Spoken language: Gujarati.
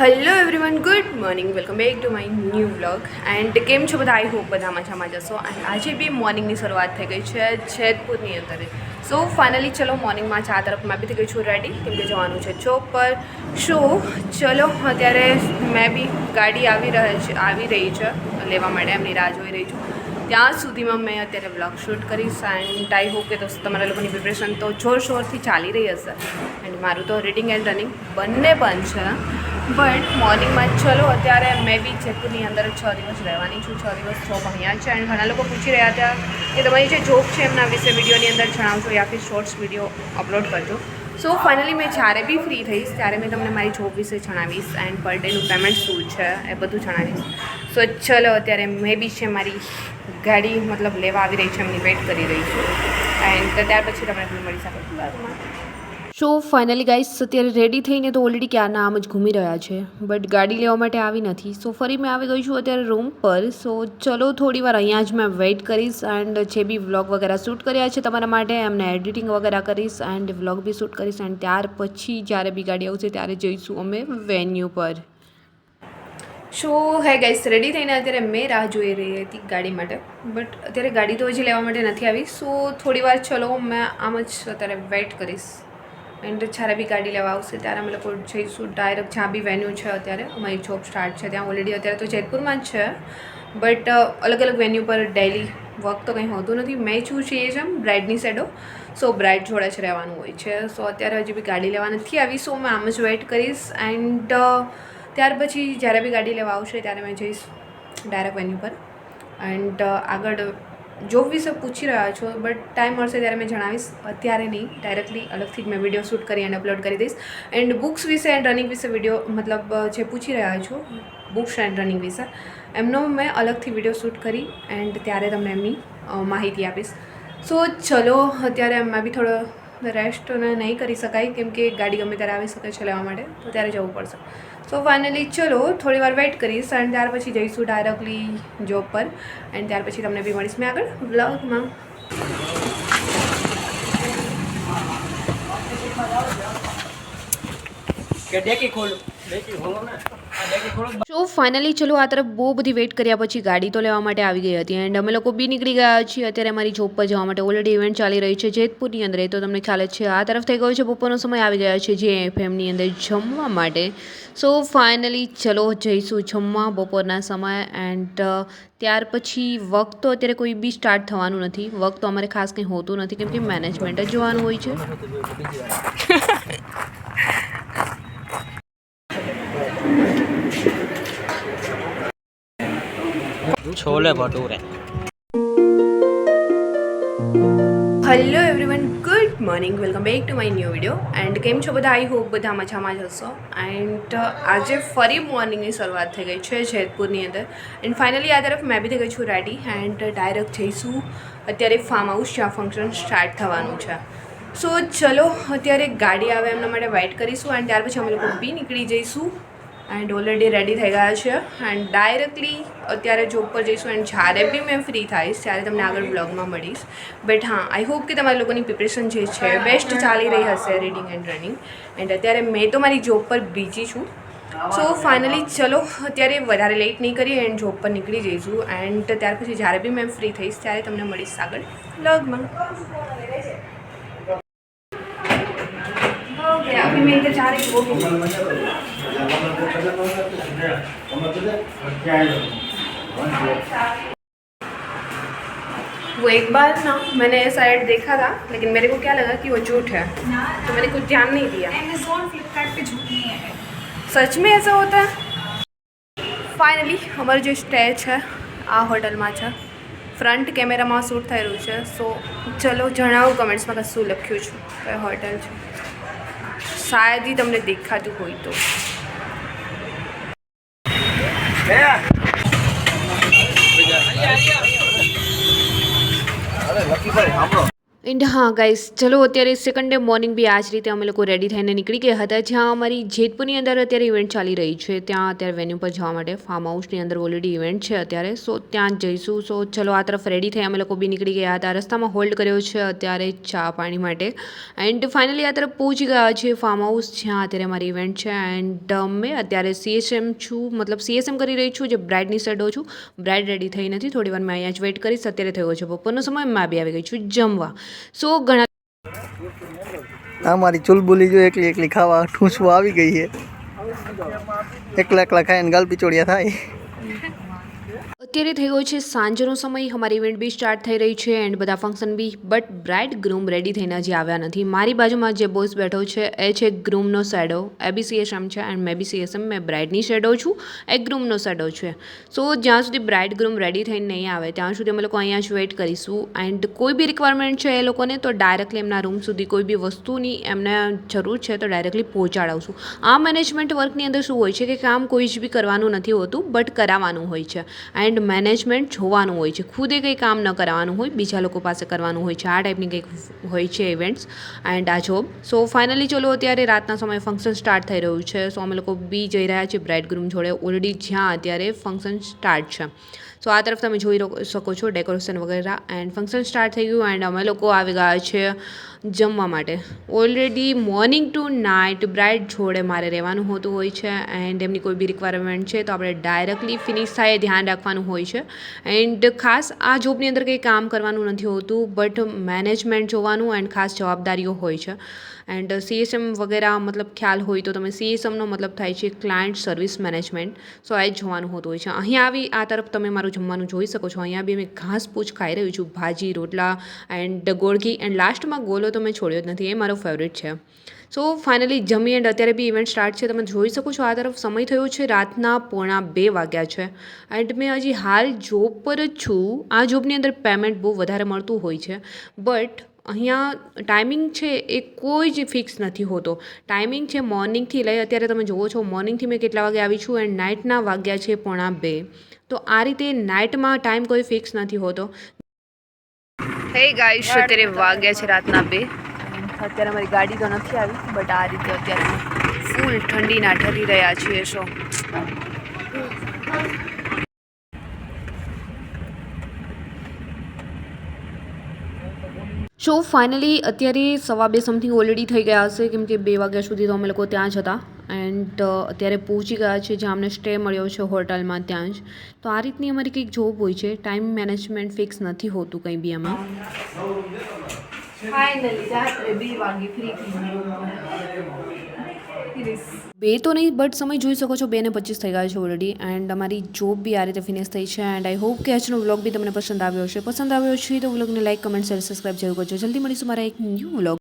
Hello everyone good morning welcome back to my new vlog and કેમ છો બધા? આઈ હોપ બધા મજામાં જશો. એન્ડ આજે બી મોર્નિંગની શરૂઆત થઈ ગઈ છે જેતપુરની અંદર. સો ફાઇનલી ચલો મોર્નિંગમાં ચા તરફ મેં બી થઈ ગઈ છું રેડી કેમ કે જવાનું છે ચોક પર. શો ચલો, અત્યારે મેં બી ગાડી આવી રહે છે, આવી રહી છે. લેવા માટે એમની રાહ જોઈ રહી છું. ત્યાં સુધીમાં મેં અત્યારે વ્લોગ શૂટ કરીશ. એન્ડ આઈ હોપ કે દોસ્તો તમારા લોકોની પ્રિપરેશન તો જોરશોરથી ચાલી રહી હશે. એન્ડ મારું તો રીડિંગ એન્ડ રનિંગ બંને બંધ છે. બટ મોર્નિંગમાં ચલો. અત્યારે મેં બી જેતપુરની અંદર છ દિવસ રહેવાની છું. છ દિવસ જોબ અહીંયા છે. એન્ડ ઘણા લોકો પૂછી રહ્યા હતા કે તમારી જે જોબ છે એમના વિશે વિડીયોની અંદર જણાવજો યા ફિર શોર્ટ્સ વીડિયો અપલોડ કરજો. સો ફાઇનલી મેં જ્યારે બી ફ્રી થઈશ ત્યારે મેં તમને મારી જોબ વિશે જણાવીશ એન્ડ પર ડેનું પેમેન્ટ શું છે એ બધું જણાવીશ. સો ચલો, અત્યારે મેં બી છે મારી ગાડી મતલબ લેવા આવી રહી છે. એમની વેઇટ કરી રહી છું. એન્ડ ત્યાર પછી તમને મળી શકો. સો ફાઇનલી ગાઈસ અત્યારે રેડી થઈને તો ઓલરેડી ક્યારના આમ જ ઘૂમી રહ્યા છે. બટ ગાડી લેવા માટે આવી નથી. સો ફરી મેં આવી ગઈ છું અત્યારે રૂમ પર. સો ચલો, થોડી વાર અહીંયા જ મેં વેઇટ કરીશ એન્ડ જે બી વ્લોગ વગેરે શૂટ કર્યા છે તમારા માટે, એમને એડિટિંગ વગેરે કરીશ એન્ડ વ્લોગ બી શૂટ કરીશ એન્ડ ત્યાર પછી જ્યારે બી ગાડી આવશે ત્યારે જઈશું અમે વેન્યુ પર. શો હે ગાઈસ રેડી થઈને અત્યારે મેં રાહ જોઈ રહી હતી ગાડી માટે. બટ અત્યારે ગાડી તો હજી લેવા માટે નથી આવી. સો થોડી વાર ચલો, મેં આમ જ અત્યારે વેઇટ કરીશ. એન્ડ જ્યારે બી ગાડી લેવા આવશે, ત્યારે અમે લોકો જઈશું. ડાયરેક્ટ જ્યાં બી વેન્યુ છે અત્યારે, અમારી જોબ સ્ટાર્ટ છે. ત્યાં ઓલરેડી અત્યારે તો જેતપુરમાં જ છે. બટ અલગ અલગ વેન્યુ પર ડેલી વર્ક તો કંઈ હોતું નથી. મેં છું છે એ છે બ્રાઇડની સેડો સો બ્રાઇડ જોડે જ રહેવાનું હોય છે. સો અત્યારે હજી બી ગાડી લેવા નથી આવી. સો મેં આમ જ વેઇટ કરીશ. એન્ડ ત્યાર પછી જ્યારે બી ગાડી લેવા આવશે, ત્યારે મેં જઈશ ડાયરેક્ટ વેન્યુ પર. એન્ડ આગળ જોબ વિશે પૂછી રહ્યા છો બટ ટાઈમ મળશે ત્યારે મેં જણાવીશ. અત્યારે નહીં ડાયરેક્ટલી અલગથી જ મેં વીડિયો શૂટ કરી અને અપલોડ કરી દઈશ. એન્ડ બુક્સ વિશે એન્ડ રનિંગ વિશે વીડિયો મતલબ જે પૂછી રહ્યા છો બુક્સ એન્ડ રનિંગ વિશે, એમનો મેં અલગથી વીડિયો શૂટ કરી એન્ડ ત્યારે તમને એમની માહિતી આપીશ. સો ચલો, અત્યારે મેં બી થોડો રેસ્ટ નહીં કરી શકાય, કેમ કે ગાડી ગમે ત્યારે આવી શકે છે લેવા માટે, તો ત્યારે જવું પડશે. સો ફાઇનલી ચલો, થોડી વાર વેઇટ કરીશ એન્ડ ત્યાર પછી જઈશું ડાયરેક્ટલી જોબ પર. એન્ડ ત્યાર પછી તમને બી મળીશ મેં આગળ બ્લોગમાં કે, ડેકી ખોલો? સો ફાઇનલી ચલો, આ તરફ બહુ બધી વેઇટ કર્યા પછી ગાડી તો લેવા માટે આવી ગઈ હતી એન્ડ અમે લોકો બી નીકળી ગયા છીએ. અત્યારે અમારી જોબ પર જવા માટે ઓલરેડી ઇવેન્ટ ચાલી રહી છે જેતપુરની અંદર. તો તમને ખ્યાલ જ છે. આ તરફ થઈ ગયો છે બપોરનો સમય. આવી ગયા છે જે એફએમની અંદર જમવા માટે. સો ફાઇનલી ચલો, જઈશું જમવા બપોરના સમય એન્ડ ત્યાર પછી વર્ક તો અત્યારે કોઈ બી સ્ટાર્ટ થવાનું નથી. વર્ક તો અમારે ખાસ કંઈ હોતું નથી કેમ કે મેનેજમેન્ટ જ જોવાનું હોય છે. Chole bhature. Hello everyone good morning welcome back to my new video and કેમ છો બધા? આઈ હોપ બધા મજામાં જ હશો. એન્ડ આજે ફરી મોર્નિંગની શરૂઆત થઈ ગઈ છે જેતપુરની અંદર. એન્ડ ફાઇનલી આ તરફ મેં બી થઈ ગઈ છું રેડી એન્ડ ડાયરેક્ટ જઈશું. અત્યારે ફાર્મ હાઉસ જ્યાં ફંક્શન સ્ટાર્ટ થવાનું છે. સો ચલો, અત્યારે ગાડી આવે એમના માટે વેઇટ કરીશું. એન્ડ ત્યાર પછી અમે લોકો બી નીકળી જઈશું. એન્ડ ઓલરેડી રેડી થઈ ગયા છે એન્ડ ડાયરેક્ટલી અત્યારે જોબ પર જઈશું એન્ડ જ્યારે બી મેં ફ્રી થઈશ ત્યારે તમને આગળ બ્લોગમાં મળીશ બટ હા આઈ હોપ કે તમારા લોકોની પ્રિપરેશન જે છે બેસ્ટ ચાલી રહી હશે રીડિંગ એન્ડ રનિંગ એન્ડ અત્યારે મેં તો મારી જોબ પર બીજી છું સો ફાઇનલી ચલો અત્યારે વધારે લેટ નહીં કરીએ એન્ડ જોબ પર નીકળી જઈશું એન્ડ ત્યાર પછી જ્યારે બી મેં ફ્રી થઈશ ત્યારે તમને મળીશ આગળ બ્લોગમાં ओके अभी मैं इधर जा रही हूँ वो एक बार ना मैंने साइड देखा था लेकिन मेरे को क्या लगा कि वो झूठ है तो मैंने कुछ ध्यान नहीं दिया अमेजोन फ्लिपकार्ट पे झूठ नहीं है સચ में ऐसा होता है ફાઇનલી અમારું જે સ્ટે છે આ હોટલમાં છે ફ્રન્ટ કેમેરામાં શૂટ થઈ રહ્યું છે સો ચલો જણાવો કમેન્ટ્સમાં કે શું લખ્યું છે કઈ હોટલ છે શાયદ ઈ તમને દેખાતું હોય તો અરે લકી ભાઈ સાંભળો. એન્ડ હા ગાઈસ ચલો અત્યારે સેકન્ડ ડે મોર્નિંગ બી આ જ રીતે અમે લોકો રેડી થઈને નીકળી ગયા હતા. જ્યાં અમારી જેતપુરની અંદર અત્યારે ઇવેન્ટ ચાલી રહી છે. ત્યાં અત્યારે વેન્યુ પર જવા માટે ફાર્મ હાઉસની અંદર ઓલરેડી ઇવેન્ટ છે અત્યારે. સો ત્યાં જઈશું. સો ચલો આ તરફ રેડી થઈ અમે લોકો બી નીકળી ગયા હતા. રસ્તામાં હોલ્ડ કર્યો છે અત્યારે ચા પાણી માટે. એન્ડ ફાઇનલી આ તરફ પહોંચી ગયા છે ફાર્મ હાઉસ જ્યાં અત્યારે અમારી ઇવેન્ટ છે. એન્ડ મેં અત્યારે સીએસએમ છું. મતલબ સીએસએમ કરી રહી છું, જે બ્રાઇડની સડો છું. બ્રાઇડ રેડી થઈ નથી. થોડી વાર મેં અહીંયા જ વેઇટ કરીશ. અત્યારે થયો છે. બપોરનો સમય, મેં બી આવી ગઈ છું જમવા. સો ઘણા અમારી મારી ચુલબુલી જો એકલી એકલી ખાવા ઠૂંસવા આવી ગઈ છે. એકલા એકલા ખાઈને ગાલ પિચોડિયા થાય. અત્યારે થયો છે સાંજનો સમય. અમારી ઇવેન્ટ બી સ્ટાર્ટ થઈ રહી છે એન્ડ બધા ફંક્શન બી. બટ બ્રાઇડ ગ્રૂમ રેડી થઈને હજી આવ્યા નથી. મારી બાજુમાં જે બોસ બેઠો છે, એ છે ગ્રૂમનો શેડો એ બી છે એન્ડ મેં બી સીએસએમ મેં બ્રાઇડની શેડો છું, એ ગ્રૂમનો શેડો છે. સો જ્યાં સુધી બ્રાઇડ ગ્રૂમ રેડી થઈને નહીં આવે, ત્યાં સુધી અમે લોકો અહીંયા જ વેઇટ કરીશું. એન્ડ કોઈ બી રિક્વાયરમેન્ટ છે એ લોકોને, તો ડાયરેક્ટલી એમના રૂમ સુધી કોઈ બી વસ્તુની એમને જરૂર છે, તો ડાયરેક્ટલી પહોંચાડાવશું. આ મેનેજમેન્ટ વર્કની અંદર શું હોય છે કે કામ કોઈ જ બી કરવાનું નથી હોતું બટ કરાવવાનું હોય છે. એન્ડ મેનેજમેન્ટ જોવાનું હોય છે. ખુદે કંઈ કામ ન કરાવવાનું હોય, બીજા લોકો પાસે કરવાનું હોય છે. આ ટાઈપની કંઈક હોય છે ઇવેન્ટ્સ એન્ડ આ જોબ સો ફાઇનલી ચલો અત્યારે રાતના સમયે ફંક્શન સ્ટાર્ટ થઈ રહ્યું છે. સો અમે લોકો બી જઈ રહ્યા છીએ બ્રાઇડ ગ્રૂમ જોડે. ઓલરેડી જ્યાં અત્યારે ફંક્શન સ્ટાર્ટ છે. સો આ તરફ તમે જોઈ શકો છો ડેકોરેશન વગેરે એન્ડ ફંક્શન સ્ટાર્ટ થઈ ગયું એન્ડ અમે લોકો આવી ગયા છે જમવા માટે. Already morning to night bride જોડે મારે રહેવાનું હોતું હોય છે એન્ડ એમની કોઈ બી રિક્વાયરમેન્ટ છે તો આપણે ડાયરેક્ટલી ફિનિશ થાય ધ્યાન રાખવાનું હોય છે. એન્ડ ખાસ આ જોબની અંદર કંઈ કામ કરવાનું નથી હોતું બટ મેનેજમેન્ટ જોવાનું એન્ડ ખાસ જવાબદારીઓ હોય છે. એન્ડ સીએસએમ વગેરે મતલબ ખ્યાલ હોય તો તમે સીએસએમનો મતલબ થાય છે ક્લાયન્ટ સર્વિસ મેનેજમેન્ટ સો આ જ જોવાનું હોતું હોય છે. અહીં આવી આ તરફ તમે મારું જમવાનું જોઈ શકો છો. અહીંયા બી મેં ઘાસ પૂછ ખાઈ રહ્યું છું. ભાજી, રોટલા એન્ડ ગોળઘી એન્ડ લાસ્ટમાં ગોલો તો મેં છોડ્યો જ નથી. એ મારો ફેવરેટ છે. સો ફાઇનલી જમી એન્ડ અત્યારે બી ઇવેન્ટ સ્ટાર્ટ છે. તમે જોઈ શકો છો આ તરફ સમય થયો છે રાતના પોણા બે વાગ્યા છે. એન્ડ મેં હજી હાલ જોબ પર જ છું. આ જોબની અંદર પેમેન્ટ બહુ વધારે મળતું હોય છે. બટ અહીંયા ટાઈમિંગ છે એ કોઈ જ ફિક્સ નથી હોતો. ટાઈમિંગ છે મોર્નિંગથી લઈ અત્યારે તમે જુઓ છો. મોર્નિંગથી મેં કેટલા વાગે આવી છું? એન્ડ નાઇટના વાગ્યા છે પોણા બે. તો આ રીતે નાઇટમાં ટાઈમ કોઈ ફિક્સ નથી હોતો. હે ગાઈસ, અત્યારે વાગ્યા છે રાતના બે. અત્યારે મારી ગાડી તો નથી આવી, બટ આ રીતે અત્યારે ફૂલ ઠંડીના ઠરી રહ્યા છીએ શો સો ફાઇનલી અત્યારે સવા બે સમથિંગ ઓલરેડી થઈ ગયા હશે, કેમ કે બે વાગ્યા સુધી તો અમે લોકો ત્યાં જ હતા. એન્ડ અત્યારે પહોંચી ગયા છે, જ્યાં અમને સ્ટે મળ્યો છે હોટલમાં ત્યાં જ. તો આ રીતની અમારી કંઈક જોબ હોય છે. ટાઈમ મેનેજમેન્ટ ફિક્સ નથી હોતું કંઈ બી એમાં ફાઇનલી રાત્રે બે વાગે ફ્રી થઈ બે તો નહીં બટ સમય જોઈ શકો છો, બે ને પચીસ થઈ ગયા છે ઓલરેડી એન્ડ અમારી જોબ બી આ રીતે ફિનિશ થઈ છે એન્ડ આઈ હોપ કે આજનો વ્લોગ બી તમને પસંદ આવ્યો હશે. પસંદ આવ્યો છે તો વ્લોગને લાઈક કમેન્ટ શેર સબસ્ક્રાઈબ જરૂર કરજો. જલ્દી મળીશું મારા એક ન્યૂ વ્લોગ